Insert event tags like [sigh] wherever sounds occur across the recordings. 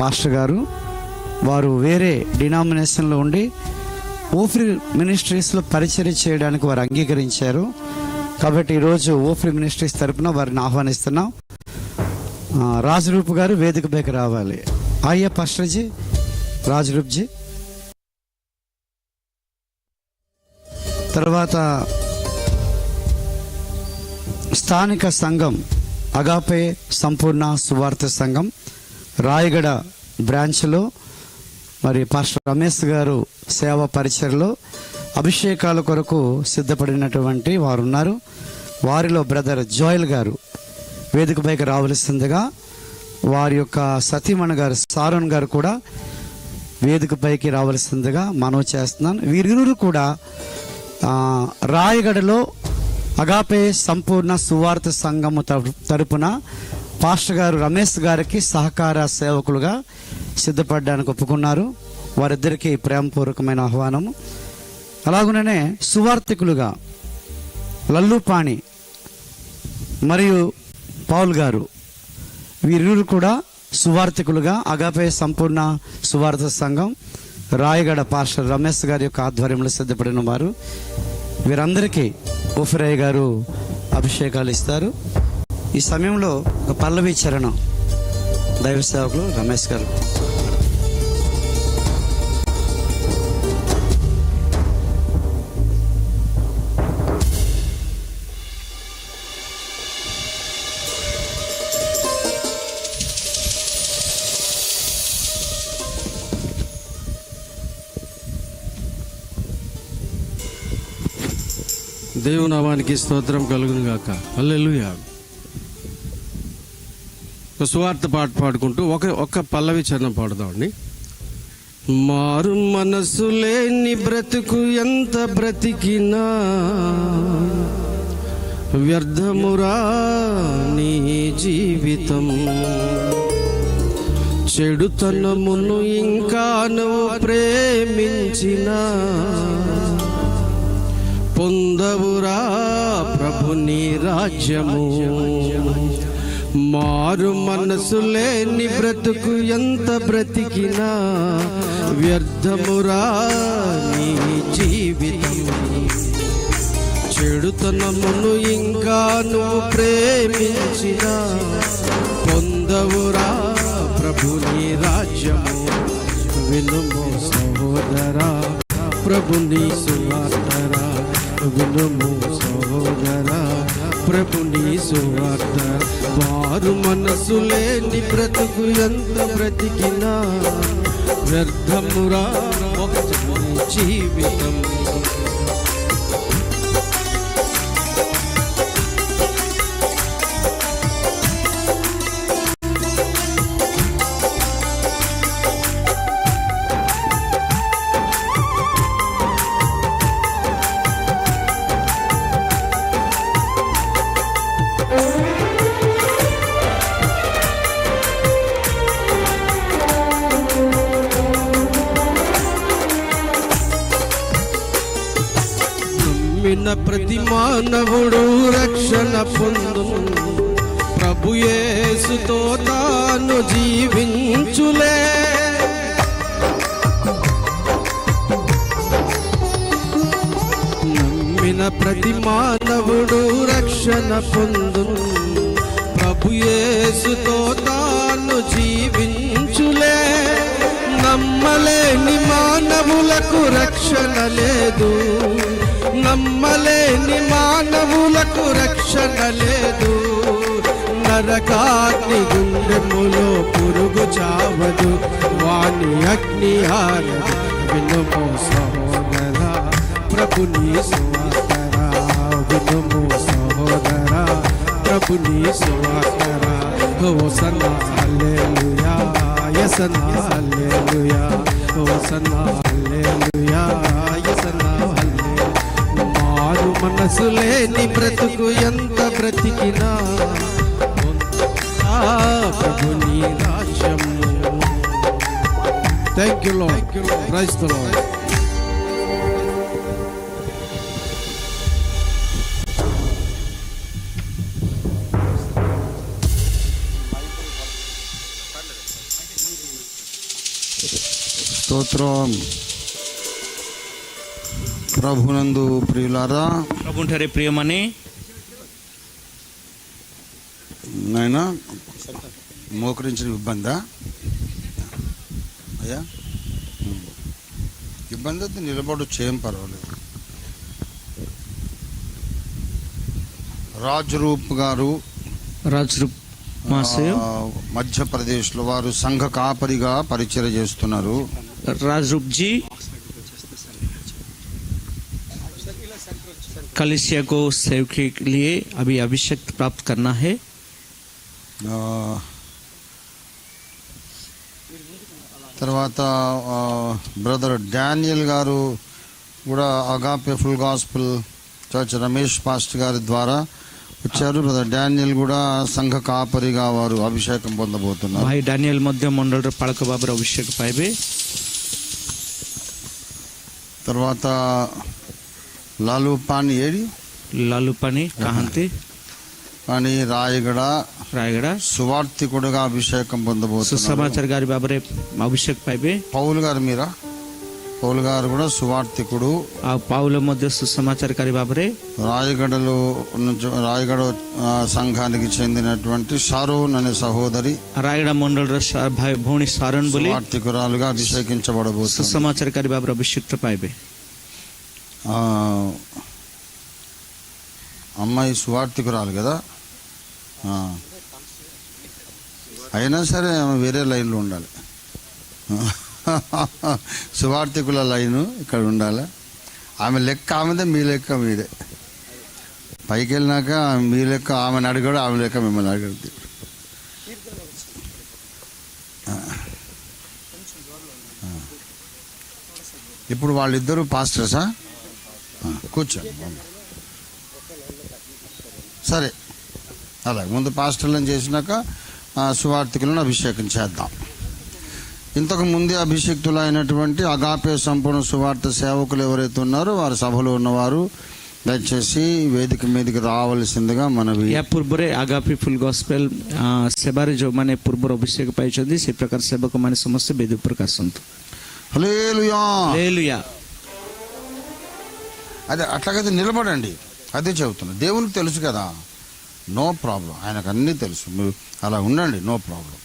Pastor గారు వారు వేరే డినామినేషన్లో ఉండి ఓఫ్రి మినిస్ట్రీస్లో పరిచర్య చేయడానికి వారు అంగీకరించారు. కాబట్టి ఈరోజు ఓఫ్రి మినిస్ట్రీస్ తరపున వారిని ఆహ్వానిస్తున్నాం. రాజరూప్ గారు వేదికపైకి రావాలి. అయ్యా పాస్టర్జీ రాజరూప్జీ తర్వాత స్థానిక సంఘం అగాపే సంపూర్ణ సువార్త సంఘం రాయగడ బ్రాంచ్లో మరి పాస్టర్ రమేష్ గారు సేవ పరిచయలో అభిషేకాల కొరకు సిద్ధపడినటువంటి వారు ఉన్నారు వారిలో బ్రదర్ జోయల్ గారు వేదికపైకి రావలసిందిగా వారి యొక్క సతీమణ గారు సారోన్ గారు కూడా వేదికపైకి రావలసిందిగా మనవి చేస్తున్నాను. వీరిరువురు కూడా రాయగడలో అగాపే సంపూర్ణ సువార్త సంఘము తరపున పాస్టర్ గారు రమేష్ గారికి సహకార సేవకులుగా సిద్ధపడడానికి ఒప్పుకున్నారు. వారిద్దరికీ ప్రేమపూర్వకమైన ఆహ్వానము. అలాగుననే సువార్థికులుగా లల్లుపాణి మరియు పౌల్ గారు వీరిరువురు కూడా సువార్థికులుగా అగాపే సంపూర్ణ సువార్థ సంఘం రాయగడ పాస్టర్ రమేష్ గారి యొక్క ఆధ్వర్యంలో సిద్ధపడిన వారు. వీరందరికీ ఉఫరయ్య గారు అభిషేకాలు ఇస్తారు. ఈ సమయంలో ఒక పల్లవి చరణం. దైవ సేవకులు రమేష్ గారు. దేవునామానికి స్తోత్రం కలుగును గాక. అల్లెలుయా సువార్త పాట పాడుకుంటూ ఒక ఒక్క పల్లవి చరణం పాడుదామండి మారు మనసు లేని బ్రతుకు ఎంత బ్రతికినా వ్యర్థమురా నీ జీవితం. చెడుతనమును ఇంకా నువ్వు ప్రేమించినా పొందవురా ప్రభుని రాజ్యము. మారు మనసు లేని బ్రతుకు ఎంత బ్రతికినా వ్యర్థమురా నీ జీవితం. చెడుతనమును ఇంకా నువ్వు ప్రేమించిన పొందవురా ప్రభుని రాజ్యము. వినుము సహోదరా ప్రభుని సువార్తరా. వినుము సహోదరా. ప్రభుని సువార్త వారు మనసు లేని బ్రతుకు ఎంత బ్రతికినా వ్యర్థమురా జీవితం. మానవుడు రక్షణ పొందు ప్రభు యేసుతో తాను జీవించులే. నమ్మిన ప్రతి మానవుడు రక్షణ పొందు ప్రభు యేసుతో తాను జీవించులే. నమ్మలేని మానవులకు రక్షణ లేదు. నమ్మలేని మానవులకు రక్షణ లేదు. నరకాగ్ని గుండెములో పురుగు చావదు. వాణి అగ్ని ఆరదు వినుము సహోదరా. ప్రభుని సువాసరా వినుము సహోదరా. ప్రభుని సువాసరా హోసన్నా హల్లెలూయా యసన్నా హల్లెలూయా హోసన్నా హల్లెలూయా. మారు మనసు లేని బ్రతుకు ఎంత బ్రతికినా? ప్రభుని రాజ్యము. థ్యాంక్ యూ లో క్రైస్తలో స్తోత్రం. ప్రభునందు ప్రియులారా బాగుంటారే ప్రియమని? నాయన మోకరించిన ఇబ్బందా? అయ్యా ఇబ్బంది అయితే నిలబడు చేయం పర్వాలేదు. రాజ్రూప్ గారు రాజ్రూప్ మధ్యప్రదేశ్లో వారు సంఘ కాపరిగా పరిచయం చేస్తున్నారు. రాజ్రూప్ జీ. कलिसिया को सेव के लिए अभी अभिषेक प्राप्त करना है తర్వాత బ్రదర్ డానియల్ గారు కూడా Agape full gospel church Ramesh pastor గారి ద్వారా వచ్చారు బ్రదర్ డానియల్ కూడా సంఘ కాపరిగా వారు అభిషేకం పొందబోతున్నారు భాయ్ డానియల్ మధ్య మండలి పడక బాబు అభిషేక్ పైబే తర్వాత લાલુ પાણી એડી લાલુ પાણી કાહંતી అని రాయగడ. రాయగడ. సువార్థికుడుగా అభిషేకం పొందబోతున్నారు. సుసమాచార్ గారి బాబరే అభిషేక్ పైపే. పౌలు గారు మీరా? పౌలు గారు కూడా సువార్థికుడు. ఆ పావుల మధ్య సుసమాచార గారి బాబరే. రాయగడలో రాయగడ సంఘానికి చెందినటువంటి షారూన్ అనే సహోదరి. రాయగడ మండల భూమి సారణ్ బులి ఆర్థికురాలుగా అభిషేకించబడబోతు సుసమాచార గారి బాబరే అభిషిక్త పైపే. అమ్మాయి సువార్థికురాలు కదా? అయినా సరే ఆమె వేరే లైన్లో ఉండాలి. [laughs] సువార్థికుల లైను ఇక్కడ ఉండాలి. ఆమె లెక్క ఆమెదే మీ లెక్క మీదే. పైకి వెళ్ళినాక మీ లెక్క ఆమెను అడగడు ఆమె లెక్క మిమ్మల్ని అడగడు. ఇప్పుడు వాళ్ళిద్దరూ పాస్టర్సా? కూర్చోండి సరే అలాగే ముందు పాస్టర్లను చేసినాక ఆ, సువార్థికులను అభిషేకం చేద్దాం ఇంతకు ముందే అభిషేక్తులు అయినటువంటి అగాపే సంపూర్ణ సువార్త సేవకులు ఎవరైతే ఉన్నారో వారు సభలో ఉన్నవారు దయచేసి వేదిక మీదకి రావాల్సిందిగా మనవి ୟା ପୂର୍ବରେ ଆଗାପି ଫୁଲ୍ ଗସ୍ପେଲ ଆ, ସେବାରେ ଯେଉଁମାନେ ପୂର୍ବରୁ ଅଭିଷେକ ପାଇଛନ୍ତି ସେ ପ୍ରକାର ସେବକମାନେ ସମସ୍ତେ ବେଦି ଉପରକୁ ଆସନ୍ତୁ హల్లెలూయా హల్లెలూయా. అదే అట్లాగైతే నిలబడండి. అదే చెబుతున్నా. దేవునికి తెలుసు కదా. No problem. ఆయనకు అన్నీ తెలుసు. మీరు అలా ఉండండి. No problem.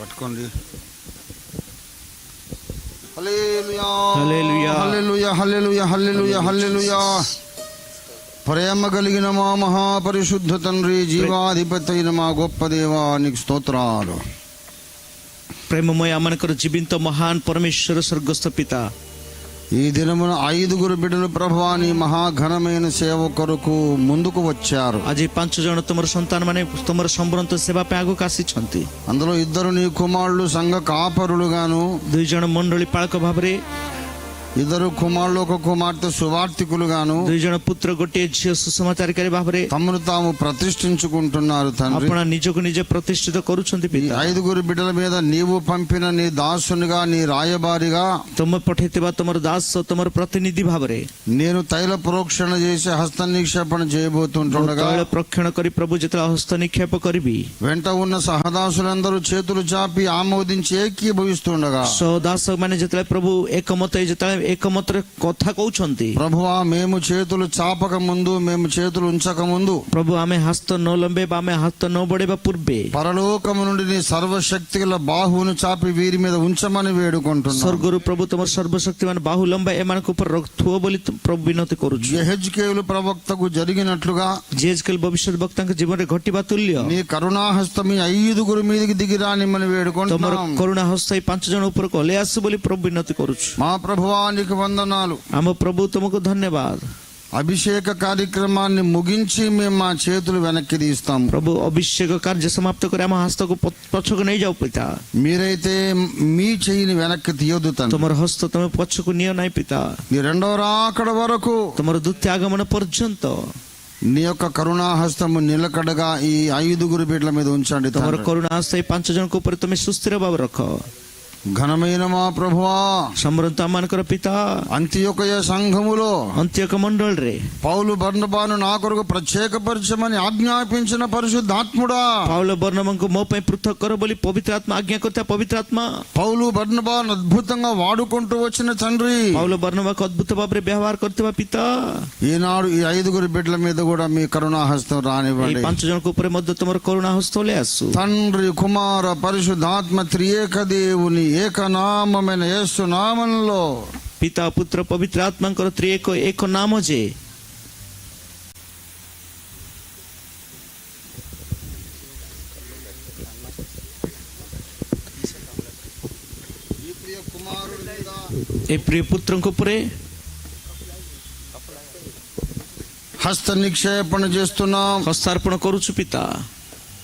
పట్టుకోండి. హల్లెలూయా. హల్లెలూయా. హల్లెలూయా హల్లెలూయా హల్లెలూయా హల్లెలూయా. ప్రేమ కలిగిన మా మహాపరిశుద్ధ తండ్రి జీవాధిపతి అయిన మా గొప్ప దేవా నీకు స్తోత్రాలు ପ୍ରେମମୟ ଆମମାନଙ୍କର ଜୀବିତ ମହାନ ପରମେଶ୍ୱର ସ୍ୱର୍ଗସ୍ଥ ପିତା ఈ దినమున ఐదుగురు బిడ్డలు ప్రభా నీ మహాఘనమైన సేవ కొరకు ముందుకు వచ్చారు ଆଜି ପାଞ୍ଚ ଜଣ ତୁମର ସନ୍ତାନ ମାନେ ତୁମର ସମ୍ଭ୍ରାନ୍ତ ସେବା ପାଇଁ ଆଗକୁ ଆସିଛନ୍ତି అందులో ఇద్దరు నీ కుమారులు సంఘ కాపరులుగాను ଦୁଇ ଜଣ ମଣ୍ଡଳୀ ପାଳକ ଭାବରେ ইদরু কুমারলোক కుమార్తె సువార్థికులుగాను గాను পুত্র গটিয়ে ঝিও সুসমাচারকারী బాబరే తమను తాము ప్రతిష్ఠించుకుంటున్నారు తండ్రి. అప్పుడు నిజకు నిజ ప్రతిష్ఠిత కొరుచుంది ఐదుగురు బిడ్డల మీద నీవు పంపిన నీ దాసునిగా నీ రాయబారిగా తమ పఠితివా తమరు దాసు తమరు ప్రతినిధి బాబరే నేను తైల ప్రోక్షణ చేసి హస్త నిక్షేపణ చేయబోతుంటుండగా తైల ప్రోక్షణ కరి ప్రభు జతల హస్త నిక్షేప కరివి వెంట ఉన్న సహదాసులందరూ చేతులు చాపి ఆమోదించి ఏకీభవిస్తుండగా మన జతల ప్రభు ఏకమత జతల ଏକମତରେ କଥା କହୁଛନ୍ତି ప్రభువా మేము చేతులు చాపక ముందు మేము చేతులు ఉంచక ముందు ପ୍ରଭୁ ଆମେ ହସ୍ତ ନ ଲମ୍ବେଇବା ଆମେ ହାତ ନ ବଢେଇବା ପୂର୍ବେ పరలోకము నుండి నీ సర్వశక్తి గల బాహువును చాపి వీరి మీద ఉంచమని వేడుకుంటున్నాం ସ୍ୱର୍ଗରୁ ପ୍ରଭୁ ତମର ସର୍ବଶକ୍ତିମାନ ବାହୁ ଲମ୍ବା ଏମାନଙ୍କ ଉପରେ ରଖୁଥିବ ବୋଲି ତୁ- ପ୍ରଭୁ ବିନତି କରୁଛୁ యెహెజ్కేలు ప్రవక్తకు జరిగినట్లుగా ଜେଜକେଲ ଭବିଷ୍ୟତ ବକ୍ତାଙ୍କ ଜୀବନରେ ଘଟିବା ତୁଲ୍ୟ నీ కరుణాహస్తం ఈ ఐదుగురు మీదకి దిగిరానిమ్మని ତମର వేడుకుంటున్నాం କରୁଣା ହସ୍ତ ଏଇ ପାଞ୍ଚ ଜଣ ଉପରକୁ ଓହ୍ଲେଇ ଆସୁ ବୋଲି ପ୍ରଭୁ ବିନତି କରୁଛୁ మా ప్రభువా కార్యక్రమానికి వందనాలు. ఆమె ప్రభుత్వముకు ధన్యవాదం. అభిషేక కార్యక్రమాన్ని ముగించి మేము మా చేతులు వెనక్కి తీస్తాం ప్రభు అభిషేక కార్య సమాప్తకు రేమ హస్తకు పొచ్చుకు నే జాపిత మీరైతే మీ చెయ్యిని వెనక్కి తీయదు తను తమరు హస్త తమ పొచ్చుకు నీ నైపిత. నీ రెండో రాకడ వరకు తమరు దుత్యాగమన పర్జంతో నీ యొక్క కరుణాహస్తము నిలకడగా ఈ ఐదుగురు బిడ్డల మీద ఉంచండి తమరు కరుణాహస్త ఈ పంచజనకు ఉపరితమే సుస్థిర బాబు రఖో ఘనమైన మా ప్రభువా. సమృద్ధ మనకుర పిత. అంత్యొకయ సంఘములో అంత్యొక రే పౌలు బర్ణబాను నా కొరకు ప్రత్యేకపరచమని ఆజ్ఞాపించిన పరిశుద్ధాత్ముడా. పౌలు బర్ణబంకు మోపై పృథక్ కొరబలి పవిత్రాత్మ ఆజ్ఞ కొత్త పవిత్రాత్మ. పౌలు బర్ణబాను అద్భుతంగా వాడుకుంటూ వచ్చిన తండ్రి. పౌలు బర్ణబాకు అద్భుత బాబరి వ్యవహార కొరతవా పిత. ఈనాడు ఈ ఐదుగురు బిడ్డల మీద కూడా మీ కరుణాహస్తం రానివ్వండి. పంచజన కుప్పరి మద్దతు మరి కరుణాహస్తం లేదు తండ్రి కుమార పరిశుద్ధాత్మ త్రియేక దేవుని. ఏకనామమైన యేసు నామంలో పితా పుత్ర పవిత్ర ఆత్మకర త్రియేక ఏక నామో జే ఏ ప్రియ పుత్రం కుపురే హస్త నిక్షేపణ చేస్తున్నాం హస్తార్పణ కొరుచు పితా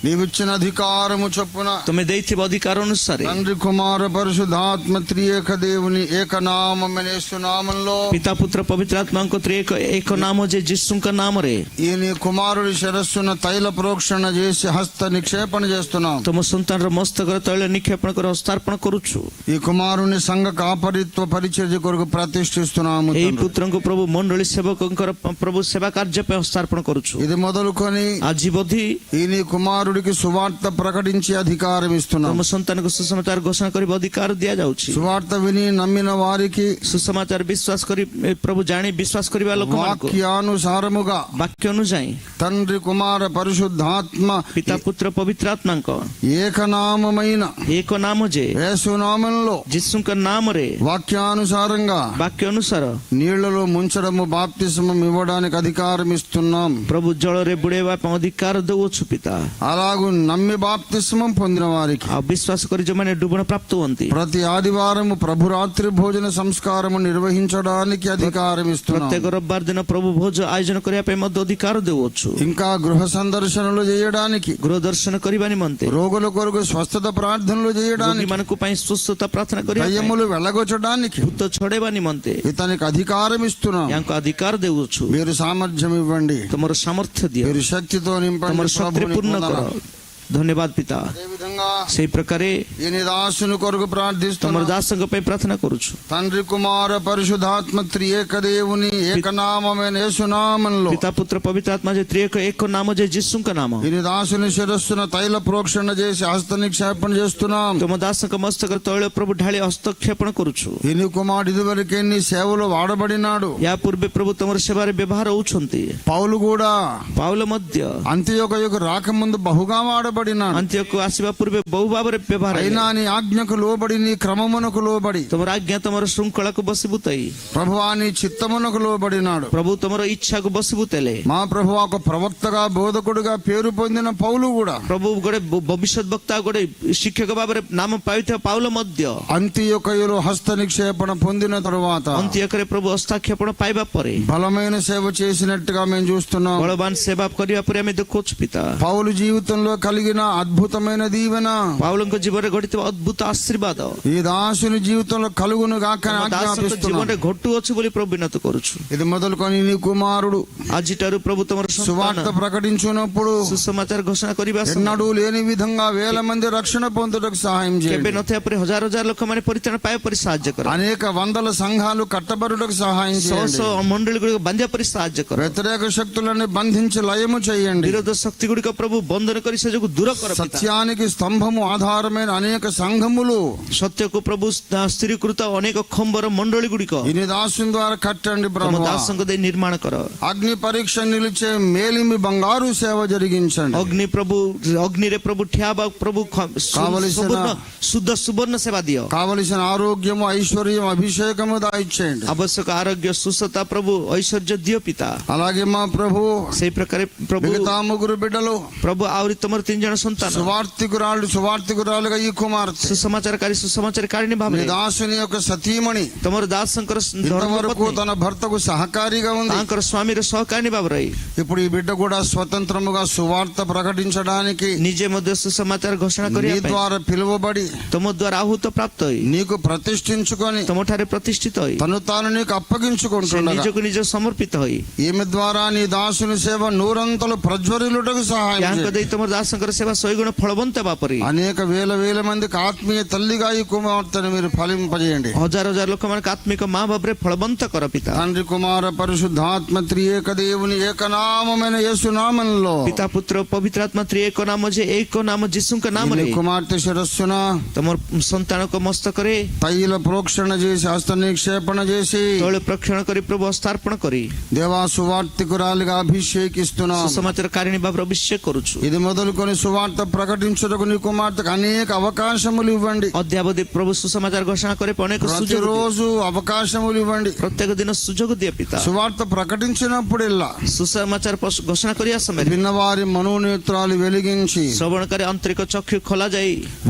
నీవిచ్చిన అధికారము చొప్పున తొమ్మి దైత్య అధికారానుసారి తండ్రి కుమార పరిశుద్ధాత్మ త్రియేక దేవుని ఏక నామం నామంలో పితాపుత్ర పవిత్రాత్మకు త్రియేక ఏక నామో జే జిస్సుంక నామరే ఈయన కుమారుడి శిరస్సున తైల ప్రోక్షణ చేసి హస్త నిక్షేపణ చేస్తున్నాం. తమ సొంతంర మోస్తగర తైల నిక్షేపణ కొర హస్తార్పణ కొరుచు. ఈ కుమారుని సంఘ కాపరిత్వ పరిచర్య కొరకు ప్రతిష్ఠిస్తున్నాము ఈ పుత్రంకు ప్రభు మండలి సేవకు ప్రభు సేవా కార్యపై హస్తార్పణ కొరుచు. ఇది మొదలుకొని ఆ అజిబొధి ఈయన కుమారుడు నీ కుమారుడికి సువార్త ప్రకటించే అధికారం ఇస్తున్నాం ତମ ସନ୍ତାନକୁ ସୁସମାଚାର ଘୋଷଣା କରିବା ଅଧିକାର ଦିଆଯାଉଛି సువార్త విని నమ్మిన వారికి ସୁସମାଚାର ବିଶ୍ୱାସ କରି ଏ ପ୍ରଭୁ ଜାଣି ବିଶ୍ୱାସ କରିବା ଲୋକମାନଙ୍କୁ వాక్యానుసారముగా ବାକ୍ୟ ଅନୁଯାୟୀ తండ్రి కుమార పరిశుద్ధాత్మ ପିତା ପୁତ୍ର ପବିତ୍ର ଆତ୍ମାଙ୍କ ఏకనామమైన ଏକ ନାମ ଯେ యేసునామంలో ଯୀଶୁଙ୍କ ନାମରେ వాక్యానుసారంగా ବାକ୍ୟ ଅନୁସାର నీళ్లలో ముంచడము బాప్తిస్మం ఇవ్వడానికి అధికారం ఇస్తున్నాం ପ୍ରଭୁ ଜଳରେ ବୁଡେଇବା ପାଇଁ ଅଧିକାର ଦଉଛୁ ପିତା అలాగూ నమ్మి బాప్తిస్మం పొందిన వారికి ଆଉ ବିଶ୍ୱାସ କରି ଯୋଉମାନେ ଡୁବଣ ପ୍ରାପ୍ତ ହୁଅନ୍ତି ప్రతి ఆదివారం ప్రభురాత్రి భోజన సంస్కారము నిర్వహించడానికి అధికారం ఇస్తున్నాం ପ୍ରତ୍ୟେକ ରବିବାର ଦିନ ପ୍ରଭୁ ଭୋଜ ଆୟୋଜନ କରିବା ପାଇଁ ମଧ୍ୟ ଅଧିକାର ଦେଉଅଛୁ ఇంకా గృహ సందర్శనలు చేయడానికి ଗୃହ ଦର୍ଶନ କରିବା ନିମନ୍ତେ రోగుల కొరకు స్వస్థత ప్రార్థనలు చేయడానికి ରୋଗୀମାନଙ୍କ ପାଇଁ ସୁସ୍ଥତା ପ୍ରାର୍ଥନା କରିବା ପାଇଁ, దయ్యములు వెళ్ళగొచ్చడానికి ଭୂତ ଛଡେଇବା ନିମନ୍ତେ ఇతనికి అధికారం ఇస్తున్నాం ୟାଙ୍କୁ ଅଧିକାର ଦେଉଛୁ మీరు సామర్థ్యం ఇవ్వండి ତମର ସାମର୍ଥ୍ୟ ଦିଅ మీరు శక్తితో నింపండి ତମର ଶକ୍ତିରେ ప్రభువుని ପୂର୍ଣ୍ଣ କର పొందాలి. ଧନ୍ୟବାଦ ପିତା అదేవిధంగా সেই প্রকারে তোমার দাসঙ্গ পাই ప్రార్థన করুছু తండ్రి కుమార పరిశుధాత్మ త్రియేక దేవుని ఏక నామమైన యేసు నామంలో పితా పుత్ర పవిత్రాత్మ జే త్రియేక ఏక నామ జే యేసు క నామ. ఇని దాసుని శిరస్సున తైల ప్రోక్షణ చేసి హస్త నిక్షేపణ చేస్తున్నాం. తమ దాసక మస్తక తైల ప్రభు ఢాళి హస్తక్షేపణ కొరుచు. ఇని కుమార్ ఇదివరకే నీ సేవలో వాడబడినాడు. యా పూర్వే ప్రభు తమరు శివారి వ్యవహార అవుచుంది పౌలు కూడా పౌల మధ్య అంత్యోక యొక్క రాకముందు బహుగా వాడబడినాడు. అంత్యోక ఆశీర్వాద पूर्वे बहुबाबर व्यवहार అయినా నీ ఆజ్ఞకు లోబడి నీ క్రమమునకు లోబడి. తమర ఆజ్ఞ తమర శృంఖళకు బసిబుతాయి. ప్రభువా నీ చిత్తమునకు లోబడినాడు. ప్రభు తమర ఇచ్చకు బసిబుతలే. మా ప్రభు ఒక ప్రవక్తగా బోధకుడుగా పేరు పొందిన పౌలు కూడా. ప్రభు గొడే భవిష్యత్ భక్త గొడే శిక్షక బాబరే నామ పవిత్ర పౌల మధ్య. అంత్యొకయులో హస్త నిక్షేపణ పొందిన తరువాత అంత్యొకరే ప్రభు హస్తాక్షేపణ పైబా పరే. బలమైన సేవ చేసినట్టుగా మేము చూస్తున్నాం. బలవాన్ సేవ కరియా పరే మేము దొక్కోచ్చు పౌలు జీవితంలో కలిగిన అద్భుతమైన దీవెన ପାଉଲଙ୍କ ଜୀବନରେ ଘଟିଥିବା ଅଦ୍ଭୁତ ଆଶୀର୍ବାଦ ఈ దాసుని జీవితంలో కలుగును గాక ତମ ଦାସଙ୍କ ఆజ్ఞాపిస్తున్నాం ଜୀବନରେ ଘଟୁଅଛି ବୋଲି ପ୍ରଭୁ ବିନତ କରୁଛୁ ఇది మొదలుకొని నీ కుమారుడు ଆଜିଠାରୁ ପ୍ରଭୁ ତମର సువార్త ସନ୍ତାନ ప్రకటించినప్పుడు ସୁସମାଚାର ଘୋଷଣା କରିବା ସମୟରେ ఎన్నడూ లేని విధంగా వేల మంది రక్షణ పొందుటకు సహాయం କେବେ చేయండి ନଥିବା ପରେ ହଜାର ହଜାର ଲୋକମାନେ ପରିତ୍ରାଣ ପାଇବା ପରି ସାହାଯ୍ୟ କର అనేక వందల సంఘాలు కట్టబడుటకు సహాయం ଶହ చేయండి ଶହ ମଣ୍ଡଳୀ ଗୁଡ଼ିକ ବାନ୍ଧିବା ପରି ସାହାଯ୍ୟ କର వ్యతిరేక శక్తులను బంధించి లయము చేయండి ବିରୋଧ ଶକ୍ତି ଗୁଡ଼ିକ ପ୍ରଭୁ ବନ୍ଧନ କରି ସେ ଯୋଗୁଁ ଦୂର କର ପିତା। సత్యానికి స్తంభము ఆధారమైన అనేక సంఘములు ସତ୍ୟକୁ ପ୍ରଭୁ ସ୍ଥ- ସ୍ଥିରୀକୃତ ଅନେକ ଖମ୍ବର ମଣ୍ଡଳୀ ଗୁଡ଼ିକ ఇని దాసుని ద్వారా కట్టండి ତମ ప్రభు ଦାସଙ୍କ ଦେଇ ନିର୍ମାଣ କର అగ్ని పరీక్ష నిలిచే మేలిమి బంగారు సేవ జరిగించండి ଅଗ୍ନି ପ୍ରଭୁ ଅଗ୍ନିରେ ପ୍ରଭୁ ଠିଆ ହେବା ପ୍ରଭୁ ଖ- ସୁ- కావలసిన- ସୁବର୍ଣ୍ଣ ଶୁଦ୍ଧ ସୁବର୍ଣ୍ଣ ସେବା ଦିଅ కావలసిన ఆరోగ్యము ఐశ్వర్యం అభిషేకము దాయిచ్చేయండి ଆବଶ୍ୟକ ଆରୋଗ୍ୟ ସୁସ୍ଥତା ପ୍ରଭୁ ଐଶ୍ୱର୍ଯ୍ୟ ଦିଅ ପିତା అలాగే మా ప్రభు ସେଇ ପ୍ରକାର ପ୍ରଭୁ మిగతా ముగ్గురు బిడ్డలు ପ୍ରଭୁ ଆହୁରି ତମର ତିନି ଜଣ ସନ୍ତାନ కుమారుడు సువార్థకురాలుగా ఈ కుమార్తె. సుసమాచారకారి సుసమాచారకారిని భావన. దాసుని యొక్క సతీమణి. తమరు దాసంకర ఇంతవరకు తన భర్తకు సహకారిగా ఉంది. అంకర స్వామి సహకారిని బాబరాయి ఇప్పుడు ఈ బిడ్డ కూడా స్వతంత్రముగా సువార్త ప్రకటించడానికి నిజే మధ్య సుసమాచార ఘోషణ కరి నీ ద్వారా పిలువబడి తమ ద్వారా ఆహుత ప్రాప్త నీకు ప్రతిష్ఠించుకొని తమఠారి ప్రతిష్ఠిత తను తాను నీకు అప్పగించుకుంటున్నా ନିଜକୁ ନିଜ ସମର୍ପିତ ఈమె ద్వారా నీ దాసుని సేవ నూరంతలు ప్రజ్వరిలుటకు సహాయం దాంతో తమ దాసంకర సేవ స్వయగుణ ఫలవంత బాప ଗୁଣ ଫଳବନ୍ତ ହେବା ପରି అనేక వేల వేల మందికి ఆత్మీయ తల్లిగా ఈ కుమార్తెను మీరు ఫలింపజేయండి ହଜାର ହଜାର ଲୋକମାନଙ୍କୁ ଆତ୍ମିକ ମା ଭାବରେ ଫଳବନ୍ତ କର ପିତା తండ్రి కుమార పరిశుద్ధాత్మ త్రియేక దేవుని ఏకనామమైన యేసునామంలో ପିତା ପୁତ୍ର ପବିତ୍ର ଆତ୍ମା ତ୍ରି ଏକ ନାମ ଯେ ଏକ ନାମ ଯୀଶୁଙ୍କ ନାମରେ ఈ కుమార్తె శిరస్సున ତମର ସନ୍ତାନଙ୍କ ମସ୍ତକରେ తైల ప్రోక్షణ చేసి హస్త నిక్షేపణ చేసి ତୈଳ ପ୍ରକ୍ଷଣ କରି ପ୍ରଭୁ ହସ୍ତାର୍ପଣ କରି దేవా సువార్తికురాలిగా అభిషేకిస్తున్నాం ସୁସମାଚାର କାରିଣୀ ଭାବରେ ଅଭିଷେକ କରୁଛୁ ఇది మొదలుకొని సువార్త ప్రకటించుటకు నీ దేవుని కుమార్తెకు అనేక అవకాశములు ఇవ్వండి. অদ্যাবধি ప్రభు సుసమాచార ఘోషణ করে অনেক সুযোগ అవకాశములు ఇవ్వండి. ప్రత్యేక దిన సుజగు দিয়ে পিতা సువార్త ప్రకటించినప్పుడల్లా সুসমাচার ঘোষণা করিয়া সময় విన్నవారి మనోనేత్రాలు వెలిగించి శ్రవణకరి అంతరిక చక్షు খোলা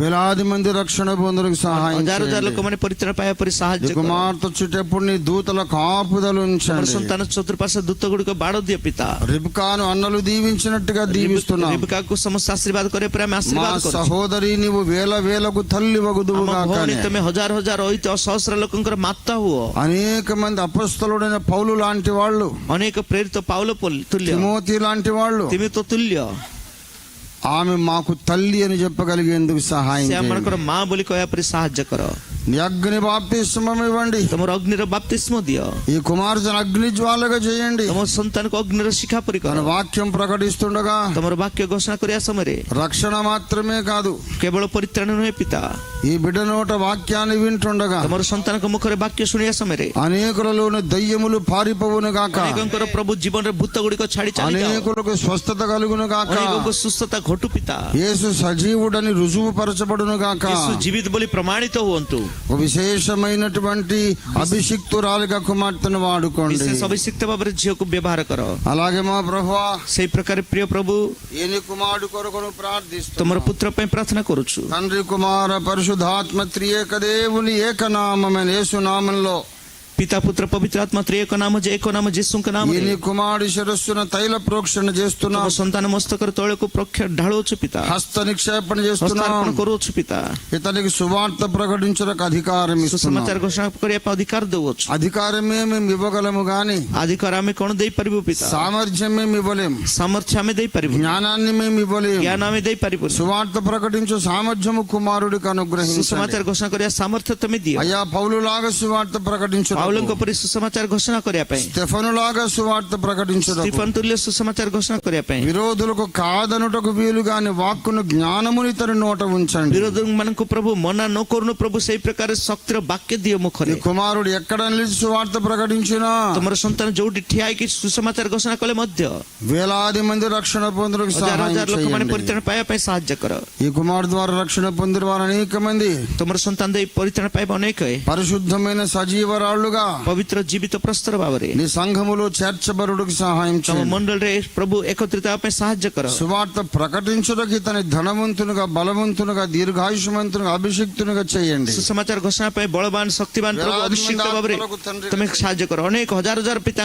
వేలాది మంది రక్షణ పొందరికి సహాయం హజారు హజారు లోకమని పరిత్ర పాయ పరి సహాయ కుమార్తె చుట్టేప్పుడు నీ దూతల కాపుదలు ఉంచండి. సంతాన చతుర్పాస దూత గుడికి బాడో দিয়ে పితా రిబ్కాను అన్నలు దీవించినట్టుగా దీవిస్తున్నా. రిబ్కాకు సమస్త ఆశీర్వాద కొరే ప్రేమ ఆశీర్వాద ಸಹೋದರಿ ನೀವು ವೇಲ ವೇಲಗೂ ತಲ್ಲಿ ಒಗುದು તમે હજાર હજાર હોય તો સહસ્ર લોકોને માપતા అనేక మంది అపస్థలుడైన పౌలు లాంటి వాళ్ళు అనేక ప్రేరిత పౌల తుల్య. తిమోతి లాంటి వాళ్ళు తిమితో తుల్య. ఆమె మాకు తల్లి అని చెప్పగలిగేందుకు సహాయం మా బలికి సాహాଯ୍ୟ అగ్ని బాప్తిస్మం ఇవ్వండి. తమరు అగ్నిర బాప్తిస్మ దియో. ఈ కుమార్తెను అగ్ని జ్వాలగా చేయండి. తమ సంతానికి అగ్నిర శిఖా పరిక వాక్యం ప్రకటిస్తుండగా తమరు వాక్య ఘోషణ కొరియా సమరే రక్షణ మాత్రమే కాదు కేవల పరిత్రాణమే పిత ఈ బిడ్డ నోట వాక్యాన్ని వింటుండగా తమరు సంతానక ముఖరే వాక్య శుణ్య సమరే అనేకులలోని దయ్యములు పారిపోవును గాక. అనేకంకర ప్రభు జీవన భూత గుడిక ఛాడి అనేకులకు స్వస్థత కలుగును గాక. అనేకంకు స్వస్థత ఘటు యేసు సజీవుడని రుజువు పరచబడును గాక. యేసు జీవిత బలి ప్రమాణిత హువంతు ఒక విశేషమైనటువంటి అభిషిక్తురాలుగా కుమార్తెను వాడుకోండి. అభిషిక్త ଝିଅକୁ ବ୍ୟବହାର అలాగే మా ప్రభు సై ప్రకారి ప్రియ ప్రభు ఏని కుమారుడు కొరకును ప్రార్థిస్తు తమర పుత్ర పై ప్రార్థన కొరుచు. తండ్రి కుమార పరిశుద్ధాత్మ త్రియేక దేవుని ఏకనామమైన యేసు నామంలో पिता पुत्र पवित्र आत्मा त्रेयक नाम जे एको नाम जेसुं का नाम येनी कुमार शरस्वन तैल प्रोक्षण जेस्तुना। तो संतान मस्तकर तोले को प्रख्य ढालो छु पिता। हस्त निक्षेपण जेस्तुना। हस्त करो छु पिता। पिताले की सुवार्त प्रकटिंचर का अधिकार मि सुसमाचार घोषणा करे पा अधिकार दवो अधिकार में में मिबगलम अधिकार में में मिबलम सामर्थ्य में ପାଉଲଙ୍କ ପରି ସୁସମାଚାର ଘୋଷଣା କରିବା ପାଇଁ స్టెఫనులాగా సువార్త ప్రకటించడం ଷ୍ଟିଫନ୍ ତୁଲ୍ୟ ସୁସମାଚାର ଘୋଷଣା କରିବା ପାଇଁ విరోధులకు కాదనుటకు వీలు గాని వాక్కును జ్ఞానముని తన నోట ఉంచండి ବିରୋଧ ମାନଙ୍କୁ ପ୍ରଭୁ ମନା ନ କରୁନୁ ପ୍ରଭୁ ସେଇ ପ୍ରକାର ଶକ୍ତିର ବାକ୍ୟ ଦିଅ నీ ମୁଖରେ కుమారుడు ఎక్కడ నిలిచి సువార్త ప్రకటించినా ତମର ସନ୍ତାନ ଯୋଉଠି ଠିଆ ହେଇକି ସୁସମାଚାର ଘୋଷଣା କଲେ ମଧ୍ୟ వేలాది మంది రక్షణ పొందులకు ହଜାର సహాయం ହଜାର ଲୋକମାନେ చేయండి ପରିତ୍ରାଣ ପାଇବା ପାଇଁ ସାହାଯ୍ୟ କର ఈ కుమారుడు ద్వారా రక్షణ పొందిన వారు అనేక మంది ତମର ସନ୍ତାନ ଦେଇ ପରିତ୍ରାଣ ପାଇବା ଅନେକ పరిశుద్ధమైన වගා පවිත්‍ර ජීවිත ප්‍රස්තර බවරේ నీ సంఘములో చేర్చబరుడికి సహాయం చేయండి. మండలరే ప్రభు ఏకత్రితాపై సహాయ కర సువార్త ప్రకటించుటకు ఇతని ధనవంతునిగా బలవంతునిగా దీర్ఘాయుష్మంతునిగా అభిషిక్తునిగా చేయండి. సుసమాచార ఘోషణపై బలవాన్ శక్తివాన్ ప్రభు అభిషిక్త బాబరే. తమే సహాయ కర అనేక హజార్ హజార్ పిత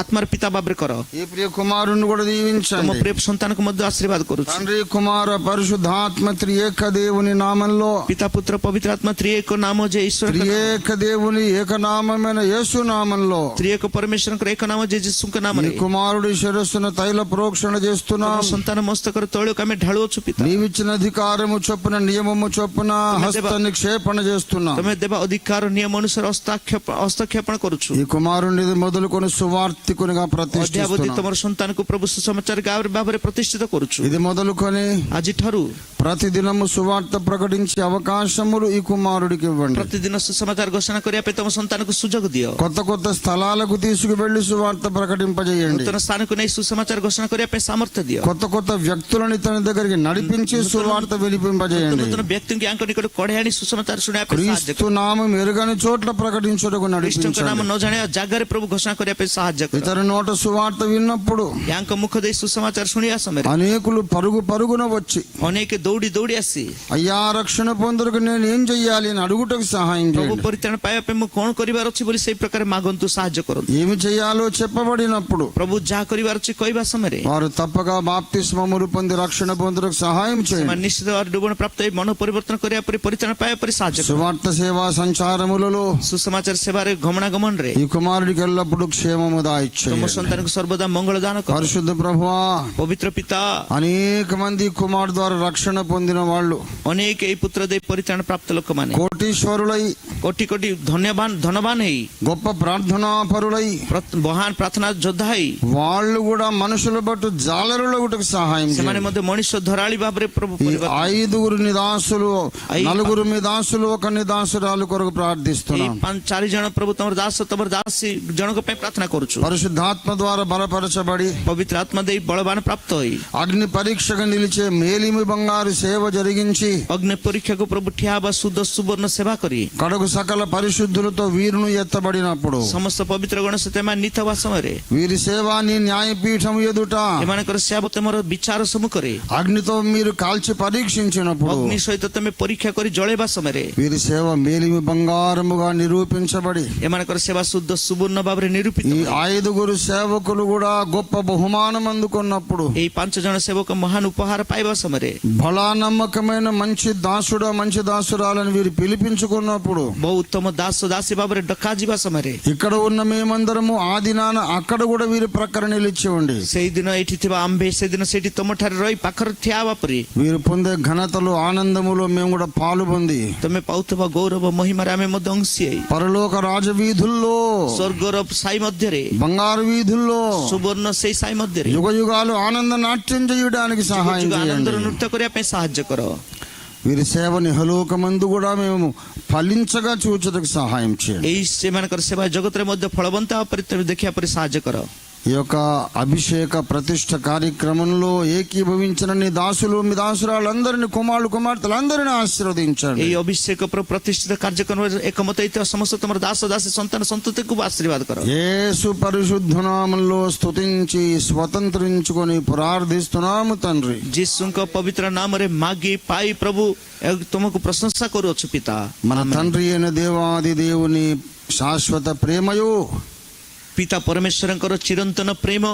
ఆత్మర్పిత బాబరే కర. ఈ ప్రియ కుమారుని కూడా దీవించండి. తమ ప్రియ సంతానకు మధ్య ఆశీర్వాద కరు. తండ్రి కుమార పరిశుద్ధాత్మ త్రియేక దేవుని నామంలో పిత పుత్ర పవిత్రాత్మ త్రియేక నామో జయ ఈశ్వర త్రియేక దేవుని ఏక నామమే ప్రభువైన యేసునామంలో త్రియొక్క పరమేశ్వరం ఏకనామ జేజిస్తున్నామని కుమారుడు శిరస్సును తైల ప్రోక్షణ చేస్తున్నాం. సంతాన మస్తకరు తోడు కమే ఢళో చూపిత నీవిచ్చిన అధికారము చొప్పున నియమము చొప్పున హస్త నిక్షేపణ చేస్తున్నా. తమే దేవ అధికార నియమ హస్తక్షేప హస్తక్షేపణ కొరుచు. ఈ కుమారుని మొదలుకొని సువార్తికునిగా ప్రతిష్ఠిస్తున్నాం. సంతానకు ప్రభు సుసమాచార గావరి బాబరే ప్రతిష్ఠిత కొరుచు. ఇది మొదలుకొని అజిఠరు ప్రతిదినము సువార్త ప్రకటించే అవకాశములు ఈ కుమారుడికి ఇవ్వండి. ప్రతిదిన సుసమాచార ఘోషణ కొరియా పెత్తమ సంతానకు సుజగు దియ కొత్త కొత్త స్థలాలకు తీసుకువెళ్ళి సువార్త ప్రకటింపజేయండి. తన స్థానకునే సుసమాచార ఘోషణ కొరియా సామర్థ్య దియ కొత్త కొత్త వ్యక్తులని తన దగ్గరికి నడిపించి సువార్త వినిపింపజేయండి. నూతన వ్యక్తికి యాంకొని కొడు కొడయాని సుసమాచార సునా క్రీస్తు నామం ఎరుగని చోట్ల ప్రకటించుటకు నడిపించండి. నామం నోజానే జాగరి ప్రభు ఘోషణ కొరియా పై సహాయ ఇతర నోట సువార్త విన్నప్పుడు యాంక ముఖదే సుసమాచార సునియా సమయ అనేకులు పరుగు పరుగున వచ్చి అనేక దో ଦୌଡ଼ି ଆସି అయ్యా రక్షణ పొందరకు నేను ఏం చెయ్యాలి అని అడుగుటకు సహాయం ପ୍ରଭୁ చేయండి ପରିତ୍ରାଣ ପାଇବା ପାଇଁ ମୁଁ କଣ କରିବାର ଅଛି ବୋଲି ସେଇ ପ୍ରକାର ମାଗନ୍ତୁ ସାହାଯ୍ୟ କରନ୍ତୁ ఏమి చేయాలో చెప్పబడినప్పుడు ପ୍ରଭୁ ଯାହା କରିବାର ଅଛି କହିବା ସମୟରେ వారు తప్పక బాప్తిస్మములు పొంది రక్షణ పొందరకు సహాయం ସେମାନେ చేయండి ନିଶ୍ଚିତ ଭାବରେ ଡୁବଣ ପ୍ରାପ୍ତ ହେଇ ମନ ପରିବର୍ତ୍ତନ କରିବା ପରି ପରିତ୍ରାଣ ପାଇବା ପରି ସାହାଯ୍ୟ କର సువార్త సేవా సంచారములలో ସୁସମାଚାର ସେବାରେ ଗମନାଗମନରେ ఈ కుమారుడికి ఎల్లప్పుడూ క్షేమము ତମ దాయిచ్చేయండి ସନ୍ତାନକୁ ସର୍ବଦା ମଙ୍ଗଳ ଦାନ କର పరిశుద్ధ ప్రభువా ପବିତ୍ର ପିତା అనేక మంది కుమారుడు ద్వారా రక్షణ పొందిన వాళ్ళు అనేక ఈ పుత్రదే పరిత్రాణ ప్రాప్త లోకమని కోటీశ్వరులై కోటి కోటి ధన్యవాన్ ధనవాన్ అయి గొప్ప ప్రార్థనాపరులై మహాన్ ప్రార్థనా যোদ্ধা అయి వాళ్ళు కూడా మనుషుల బట్టు జాలరుల గుటకు సహాయం ସେମାନେ ମଧ୍ୟ ମଣିଷ ଧରାଳି ଭାବରେ ପ୍ରଭୁ ఐదుగురు నిదాసులు నలుగురు మీ దాసులు ఒక నిదాసురాలు కొరకు ప్రార్థిస్తున్నాం చారి జన ప్రభు తమ దాస తమ దాసి జనక పై ప్రార్థన కొరుచు పరిశుద్ధాత్మ ద్వారా బలపరచబడి పవిత్ర ఆత్మ దేవి బలవాన్ ప్రాప్త అయి అగ్ని పరీక్షగా నిలిచే మేలిమి బంగారు సేవ జరిగించి అగ్ని పరీక్షకు ప్రభు ఠ్యాబ శుద్ధ సువర్ణ సేవ కరి. కడకు సకల పరిశుద్ధులతో వీరును ఎత్తబడినప్పుడు సమస్త పవిత్ర గణ తేమ నీతవా సమరే వీరి సేవ నీ న్యాయపీఠం ఎదుట ఏమనకర సేవ తమర విచార సముఖరే అగ్నితో మీరు కాల్చి పరీక్షించినప్పుడు అగ్ని సహిత తమ పరీక్ష కరి జళేబా సమరే వీరి సేవ మేలిమి బంగారముగా నిరూపించబడి ఏమనకర సేవ శుద్ధ సువర్ణ బాబరే నిరూపి ఈ ఐదుగురు సేవకులు కూడా గొప్ప బహుమానం అందుకున్నప్పుడు ఈ పంచ జన సేవక మహాన్ ఉపహార పైబా సమరే భళ చాలా నమ్మకమైన మంచి దాసుడు మంచి దాసురాలని వీరు పిలిపించుకున్నప్పుడు బహు ఉత్తమ దాసు దాసి బాబు డొక్కా జీవా సమరే ఇక్కడ ఉన్న మేమందరము ఆ దినాన అక్కడ కూడా వీరి ప్రకరణ ఇచ్చేవండి ఉండి సేదిన ఇటు అంబే సేదిన సెటి తొమ్మఠారి రోయి పక్కరు త్యావపురి. వీరు పొందే ఘనతలు ఆనందములో మేము కూడా పాలు పొంది తొమ్మె పౌతమ గౌరవ మహిమ రామే మొద్ద పరలోక రాజ వీధుల్లో స్వర్గర సాయి మధ్యరే. బంగారు వీధుల్లో సువర్ణ సై సాయి మధ్యరే. యుగ యుగాలు ఆనంద నాట్యం చేయడానికి సహాయం ఆనంద నృత్య ସାହାଯ୍ୟ କର వీరి సేవని హలోకమందు కూడా మేము ఫలించగా చూచటకు సహాయం చేయండి ଏଇ ସେମାନଙ୍କର ସେବା ଜଗତରେ ମଧ୍ୟ ଫଳବନ୍ତ ହେବା ପରି ତମେ ଦେଖିବା ପରି ସାହାଯ୍ୟ କର ఈ యొక్క అభిషేక ప్రతిష్ట కార్యక్రమంలో ఏకీభవించిన నీ దాసులు మీ దాసురాలందరిని కుమారులు కుమార్తెలందరిని ఆశీర్వదించండి ଏହି ଅଭିଷେକ ପ୍ର- ପ୍ରତିଷ୍ଠିତ କାର୍ଯ୍ୟକ୍ରମରେ ଏକମତ ହେଇଥିବା ସମସ୍ତ ତମର ଦାସ ଦାସୀ ସନ୍ତାନ ସନ୍ତତିକୁ ଆଶୀର୍ବାଦ కర యేసు పరిశుద్ధ నామంలో స్తుతించి స్వతంత్రించుకొని ప్రార్థిస్తున్నాము తండ్రి ଯୀଶୁଙ୍କ ପବିତ୍ର ନାମରେ ମାଗି ପାଇ ପ୍ରଭୁ ଏ ତୁମକୁ ପ୍ରଶଂସା କରୁଅଛୁ ପିତା మన తండ్రి అయిన దేవాది దేవుని శాశ్వత ప్రేమయు ପିତା ପରମେଶ୍ୱରଙ୍କର ଚିରନ୍ତନ ପ୍ରେମ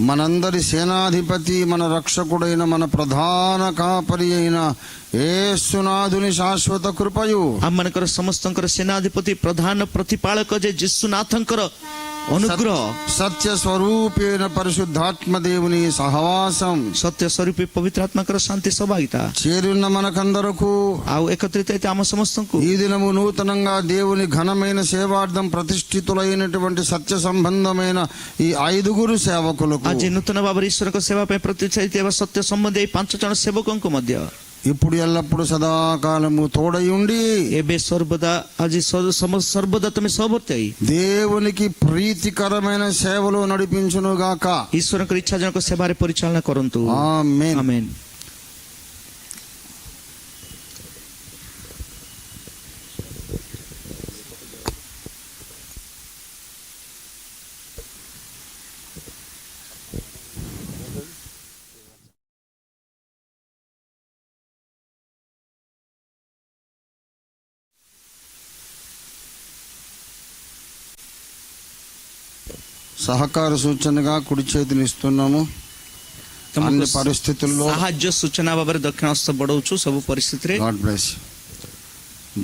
మనందరి సేనాధిపతి మన రక్షకుడైన మన ప్రధాన కాపరి అయిన ఏసునాథుని శాశ్వత కృపయు ଆମମାନଙ୍କର ସମସ୍ତଙ୍କର ସେନାଧିପତି ପ୍ରଧାନ ପ୍ରତିପାଳକ ଯେ ଯୀଶୁନାଥଙ୍କର అనుగ్రహ. సత్య స్వరూపేణ పరిశుద్ధాత్మ దేవుని సహవాసం. సత్య స్వరూపి పవిత్రాత్మకర శాంతి సౌభాగ్యత చేరున్న మనకందరకు. ఆ ఏకత్రిత ఆమె సమస్తంకు. ఈ దినము నూతనంగా దేవుని ఘనమైన సేవార్థం ప్రతిష్ఠితులైనటువంటి సత్య సంబంధమైన ఈ ఐదుగురు సేవకులకు. ఆజి నూతన బాబరీశ్వరకు సేవపై ప్రతిచైతే సత్య సంబంధి పంచ సేవకంకు మధ్య. ఇప్పుడు ఎల్లప్పుడు సదాకాలము తోడై ఉండి ಸರ್ವದಾ ಅಜಿ ಸಮ ಸರ್ವದಾ ತಮೆ దేవునికి ప్రీతికరమైన సేవలు నడిపించును గాక ఈశ్వరునికి ఇచ్చాజనకు సేవారి పరిచాలన కొరంతు ఆమేన్ ఆమేన్ సహకార సూచనగా కుడి చేతిని ఇస్తున్నాము అన్ని ତମକୁ పరిస్థితుల్లో ସାହାଯ୍ୟ ସୂଚନା ଭାବରେ ଦକ୍ଷିଣ ହସ୍ତ ବଢଉଛୁ ସବୁ ପରିସ୍ଥିତିରେ గాడ్ బ్లెస్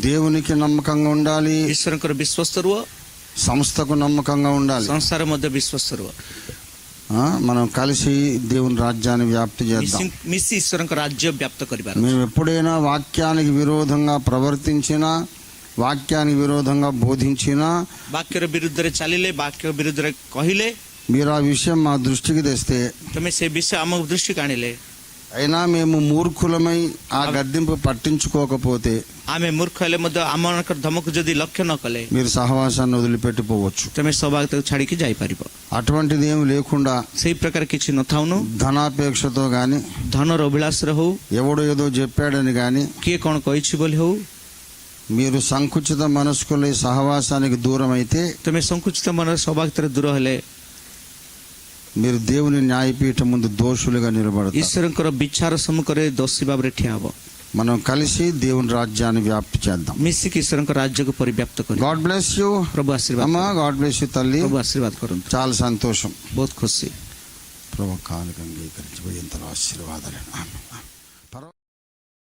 దేవునికి నమ్మకంగా ఉండాలి ଈଶ୍ୱରଙ୍କର ବିଶ୍ୱସ୍ତ ରୁହ సంస్థకు నమ్మకంగా ఉండాలి ସଂସାର ମଧ୍ୟ ବିଶ୍ୱସ୍ତ ରୁହ ఆ, మనం కలిసి దేవుని రాజ్యాన్ని వ్యాప్తి చేద్దాం ମିଶି ମିଶି ଈଶ୍ୱରଙ୍କ ରାଜ୍ୟ ବ୍ୟାପ୍ତ କରିବାର మేము ఎప్పుడైనా వాక్యానికి విరోధంగా ప్రవర్తించినా వాక్యానికి విరోధంగా బోధించినా ବାକ୍ୟର ବିରୁଦ୍ଧରେ ଚାଲିଲେ ବାକ୍ୟ ବିରୁଦ୍ଧରେ କହିଲେ మీరు ఆ విషయం మా దృష్టికి తెస్తే ତମେ ସେ ବିଷୟ ଆମ ଦୃଷ୍ଟିକୁ ଆଣିଲେ అయినా మేము మూర్ఖులమై ఆ గద్దింపు పట్టించుకోకపోతే ଆମେ ମୂର୍ଖ ହେଲେ ମଧ୍ୟ ଆମମାନଙ୍କର ଧମକୁ ଯଦି ଲକ୍ଷ୍ୟ ନ କଲେ మీరు సహవాసాన్ని వదిలిపెట్టిపోవచ్చు ତମେ ସୌଭାଗ୍ୟତାକୁ ଛାଡ଼ିକି ଯାଇପାରିବ అటువంటిది ఏమి లేకుండా ସେଇ ପ୍ରକାର କିଛି ନଥାଉନୁ ధనాపేక్షతో గాని ଧନର ଅଭିଳାଷରେ ହଉ ఎవడో ఏదో చెప్పాడని గాని କିଏ କ'ଣ କହିଛି ବୋଲି ହଉ మీరు సంకుచిత మనస్కుల సహవాసానికి దూరం అయితే తమ సంకుచిత మనస్సు స్వభాగ్తర దూరం మీరు దేవుని న్యాయపీఠం ముందు దోషులుగా నిలబడతారు. ఈశ్వరంకర బిచ్చార సమకరే దోషి బాబు హବ మనం కలిసి దేవుని రాజ్యాన్ని వ్యాప్తి చేద్దాం. మిస్సికి ఈశ్వరంక రాజ్యకు పరివ్యాప్త గాడ్ బ్లెస్ యు. ప్రభు ఆశీర్వాద అమ్మా గాడ్ బ్లెస్ యు తల్లి. ప్రభు ఆశీర్వాద కరు చాలా సంతోషం. బోత్ ఖుషి ప్రభు కానుక అంగీకరించబోయేంత ఆశీర్వాదాలు. ఆమె